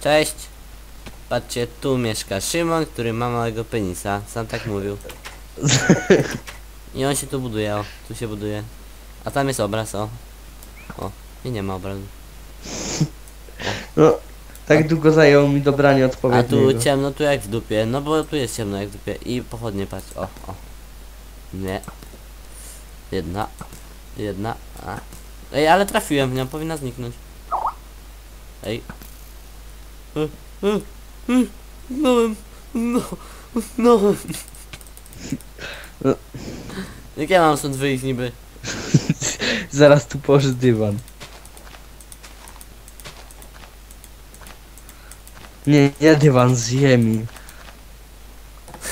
Cześć! Patrzcie, tu mieszka Szymon, który ma małego penisa. Sam tak mówił. I on się tu buduje, o. Tu się buduje. A tam jest obraz, o. O. I nie ma obrazu. No, tak długo zajęło mi dobranie A odpowiedniego. tu ciemno, tu jak w dupie. No bo tu jest ciemno jak w dupie. I pochodnie, patrz, o, o. Nie. Jedna. Jedna. A. Ej, ale trafiłem w nią, powinna zniknąć. Ej. No, no, no. No. Jak ja mam stąd wyjść niby? Zaraz tu położę dywan. Nie, nie dywan z ziemi.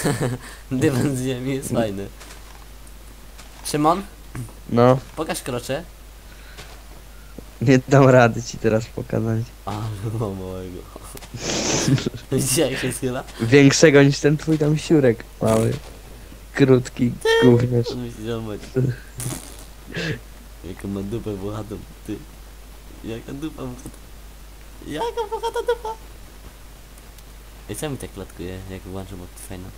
Dywan z ziemi jest fajny. Szymon, No, pokaż krocze. Nie dam rady ci teraz pokazać. A, no małego. Widzicie jak się schyla? Większego niż ten twój tam siurek mały. Krótki, gówniarz. Musi złamać. Jaką ma dupę włochatą, ty. Jaka dupa włochata. Jaka włochata dupa. I co mi tak klatkuje, jak włączę, bo to fajne.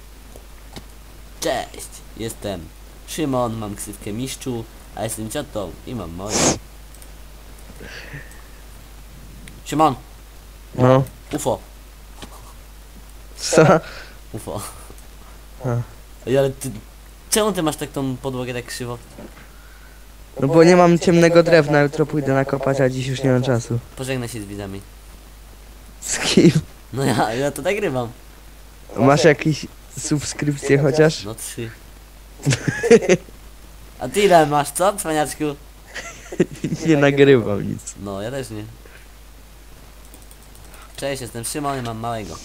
Cześć, jestem Szymon, mam ksywkę mistrzu, a jestem ciotą i mam moją. Szymon, No, UFO, co? UFO. A. Ej, ale ty, czemu ty masz tak tą podłogę tak krzywo? No bo nie mam ciemnego drewna, jutro pójdę nakopać, a dziś już nie mam czasu. Pożegnaj się z widzami. Z kim? No ja, ja to nagrywam. Masz jakieś subskrypcje chociaż? No trzy. A ty ile masz, co, cwaniaczku? Nie nagrywam nic. No, ja też nie. Cześć, jestem Szymon i mam małego.